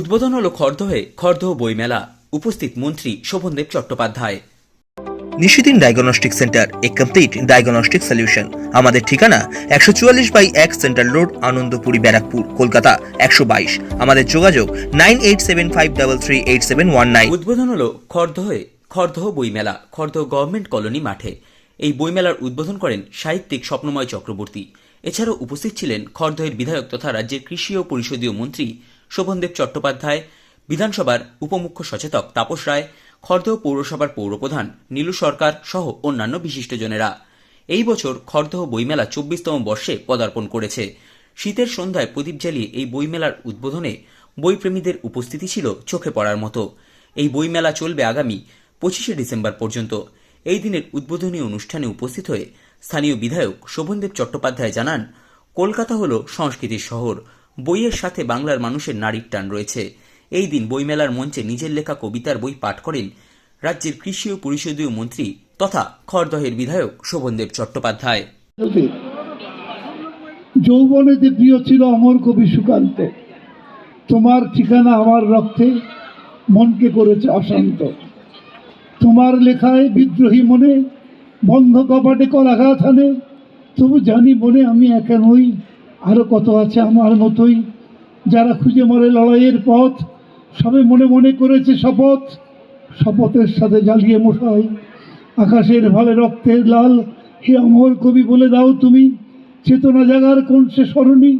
উদ্বোধন হল খর্দহে খর্দহ বইমেলা। উপস্থিত মন্ত্রী শোভনদেব চট্টোপাধ্যায়। নিশিদিন ডায়াগনস্টিক সেন্টার এ কমপ্লিট ডায়াগনস্টিক সলিউশন আমাদের ঠিকানা একশো চুয়াল্লিশ বাই এক সেন্ট্রাল রোড আনন্দপুরি ব্যারাকপুর কলকাতা একশো বাইশ। আমাদের যোগাযোগ nine eight seven five double three eight seven one nine. উদ্বোধন হল খর্দহে খর্দহ বইমেলা খর্দহ গভর্নমেন্ট কলোনি মাঠে। এই বইমেলার উদ্বোধন করেন সাহিত্যিক স্বপ্নময় চক্রবর্তী। এছাড়াও উপস্থিত ছিলেন খর্দহের বিধায়ক তথা রাজ্যের কৃষি ও পরিষদীয় মন্ত্রী শোভনদেব চট্টোপাধ্যায়, বিধানসভার উপমুখ্য সচেতক তাপস রায় খর্দহ পৌরসভার পৌরপ্রধান নীলু সরকার সহ অন্যান্য বিশিষ্টজনেরা। এই বছর খর্দহ বইমেলা চব্বিশতম বর্ষে পদার্পণ করেছে। শীতের সন্ধ্যায় প্রদীপ জ্বালিয়ে এই বইমেলার উদ্বোধনে বইপ্রেমীদের উপস্থিতি ছিল চোখে পড়ার মতো। এই বইমেলা চলবে আগামী পঁচিশে ডিসেম্বর পর্যন্ত। এই দিনের উদ্বোধনী অনুষ্ঠানে উপস্থিত হয়ে স্থানীয় বিধায়ক শোভনদেব চট্টোপাধ্যায় জানান, কলকাতা হল সংস্কৃতির শহর। বইয়ের সাথে বাংলার মানুষের নারীর টান রয়েছে। এই দিন বইমেলার মঞ্চে নিজের লেখা কবিতার বই পাঠ করেন রাজ্যের কৃষি ও পরিষদীয় মন্ত্রী তথা খড়দহের বিধায়ক শোভনদেব চট্টোপাধ্যায়। কবি। যৌবনেতে প্রিয় ছিল অমর কবি সুকান্ত, তোমার ঠিকানা আমার রক্তে মনকে করেছে অশান্ত। তোমার লেখায় বিদ্রোহী মনে, বন্ধ কপাটে করাঘাত আনে, তবু জানি মনে আমি একা নই। আরও কত আছে আমার মতোই যারা খুঁজে মরে লড়াইয়ের পথ সবে মনে মনে করেছে শপথ। শপথের সাথে জ্বালিয়ে মশাই, আকাশের ভালে রক্তের লাল, হে অমর কবি বলে দাও তুমি, চেতনা জাগার কোন সে স্মরণী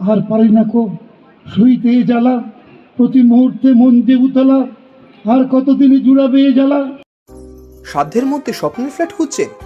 আর পারি না কো, শুইতে জ্বালা, প্রতি মুহূর্তে মন যে উতলা, আর কতদিনে জুড়াবে জ্বালা? সাধ্যের মধ্যে স্বপ্নের ফ্ল্যাট খুঁজছেন?